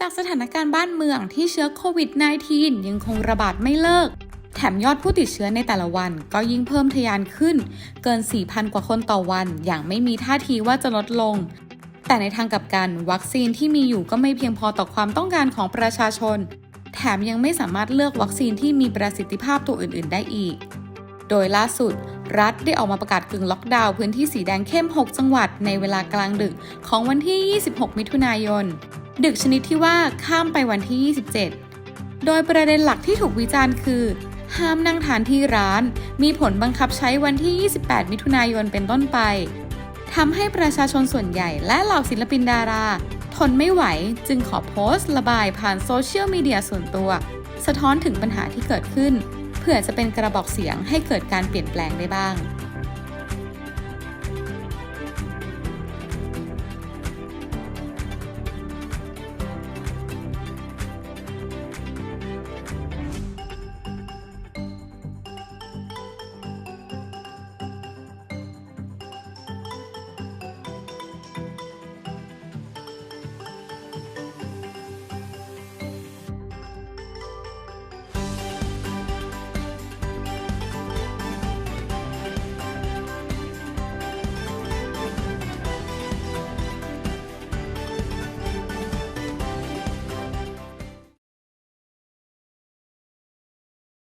จากสถานการณ์บ้านเมืองที่เชื้อโควิด -19 ยังคงระบาดไม่เลิก แถมยอดผู้ติดเชื้อในแต่ละวันก็ยิ่งเพิ่มทะยานขึ้น เกิน 4,000 กว่าคนต่อวัน อย่างไม่มีท่าทีว่าจะลดลง แต่ในทางกลับกัน วัคซีนที่มีอยู่ก็ไม่เพียงพอต่อความต้องการของประชาชน แถมยังไม่สามารถเลือกวัคซีนที่มีประสิทธิภาพตัวอื่น ๆ ได้อีก โดยล่าสุด รัฐได้ออกมาประกาศกึ่งล็อกดาวน์พื้นที่สีแดงเข้ม 6 จังหวัดในเวลากลางดึกของวันที่ 26 มิถุนายน ดึกชนิดที่ว่าข้ามไปวันที่ 27 โดยประเด็นหลักที่ถูกวิจารณ์คือ ห้ามนั่งทานที่ร้าน มีผลบังคับใช้วันที่ 28 มิถุนายนเป็นต้นไปทำให้ประชาชนส่วนใหญ่และเหล่าศิลปินดารา ทนไม่ไหวจึงขอโพสต์ ระบายผ่านโซเชียลมีเดียส่วนตัว สะท้อนถึงปัญหาที่เกิดขึ้น เพื่อจะเป็นกระบอกเสียงให้เกิดการเปลี่ยนแปลงได้บ้าง